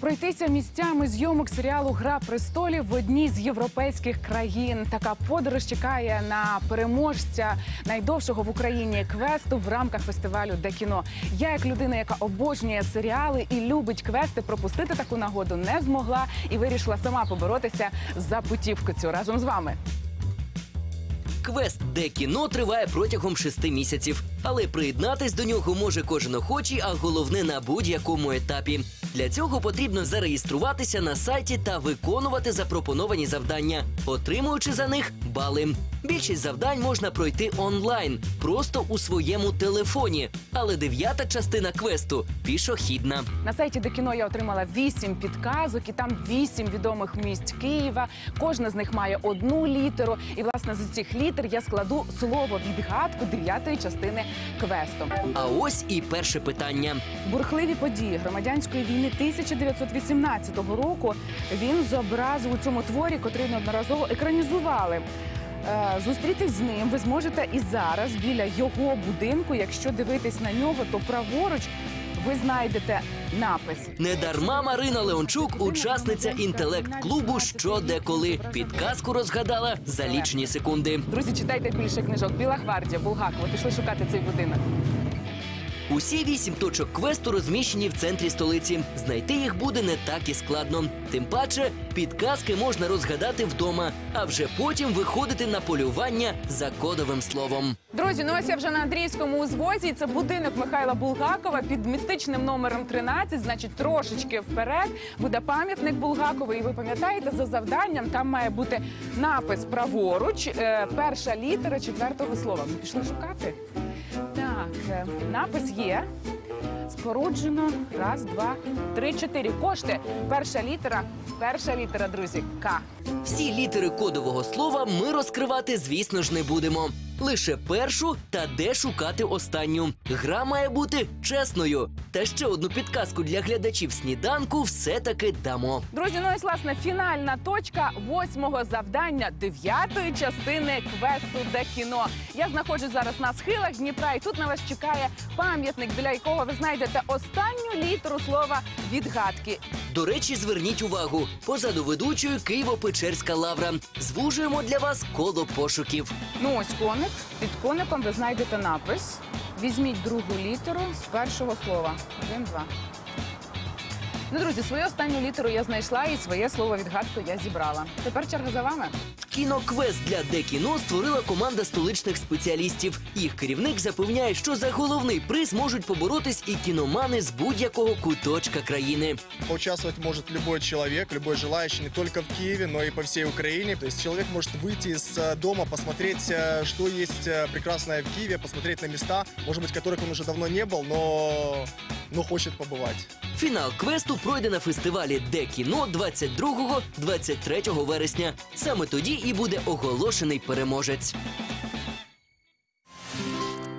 Пройтися місцями зйомок серіалу Гра престолів в одній з європейських країн. Така подорож чекає на переможця найдовшого в Україні квесту в рамках фестивалю Де кіно. Я, як людина, яка обожнює серіали і любить квести, пропустити таку нагоду не змогла і вирішила сама поборотися за путівку цю разом з вами. Квест де кіно триває протягом шести місяців, але приєднатись до нього може кожен охочий, а головне на будь-якому етапі. Для цього потрібно зареєструватися на сайті та виконувати запропоновані завдання, отримуючи за них бали. Більшість завдань можна пройти онлайн, просто у своєму телефоні. Але дев'ята частина квесту пішохідна. На сайті де кіно я отримала вісім підказок, і там вісім відомих місць Києва. Кожна з них має одну літеру. І власне з цих літер я складу слово відгадку дев'ятої частини квесту. А ось і перше питання. Бурхливі події громадянської війни 1918 року він зобразив у цьому творі, котрий неодноразово екранізували. Е, Зустрітись з ним ви зможете і зараз біля його будинку. Якщо дивитись на нього, то праворуч ви знайдете напис. Недарма Марина Леончук, учасниця інтелект-клубу «Що де коли». Підказку розгадала за лічні секунди. Друзі, читайте більше книжок. Біла гвардія, Булгакова. Пішли шукати цей будинок. Усі вісім точок квесту розміщені в центрі столиці. Знайти їх буде не так і складно. Тим паче, підказки можна розгадати вдома, а вже потім виходити на полювання за кодовим словом. Друзі, ну ось я вже на Андрійському узвозі. Це будинок Михайла Булгакова під містичним номером 13, значить, трошечки вперед буде пам'ятник Булгакова. І ви пам'ятаєте, за завданням там має бути напис праворуч, е, перша літера четвертого слова. Ми пішли шукати. Так, е, напис є. Споруджено. Раз, два, три, чотири. Кошти. Перша літера. Перша літера, друзі. К. Всі літери кодового слова ми розкривати, звісно ж, не будемо. Лише першу та де шукати останню. Гра має бути чесною. Та ще одну підказку для глядачів сніданку все-таки дамо. Друзі, ну ось власне фінальна точка восьмого завдання дев'ятої частини квесту де кіно. Я знаходжусь зараз на схилах Дніпра, і тут на вас чекає пам'ятник, біля якого ви знайдете останню літеру слова відгадки. До речі, зверніть увагу. Позаду ведучої Києво-Печерська лавра. Звужуємо для вас коло пошуків. Ну ось коник. Під коником ви знайдете напис. Візьміть другу літеру з першого слова. Один, два. Ну, друзі, свою останню літеру я знайшла і своє слово відгадку я зібрала. Тепер черга за вами. Кіноквест для Де-кіно створила команда столичних спеціалістів. Їх керівник запевняє, що за головний приз можуть поборотись і кіномани з будь-якого куточка країни. Поучаствовать может любой человек, любой желающий не только в Киеве, но и по всей Украине. То есть человек может выйти из э, дома, посмотреть, э, что есть э, прекрасное в Киеве, посмотреть на места, может быть, в которых он уже давно не был, но, но хочет побывать. Фінал квесту пройде на фестивалі Де кіно 22-23 вересня. Саме тоді і буде оголошений переможець.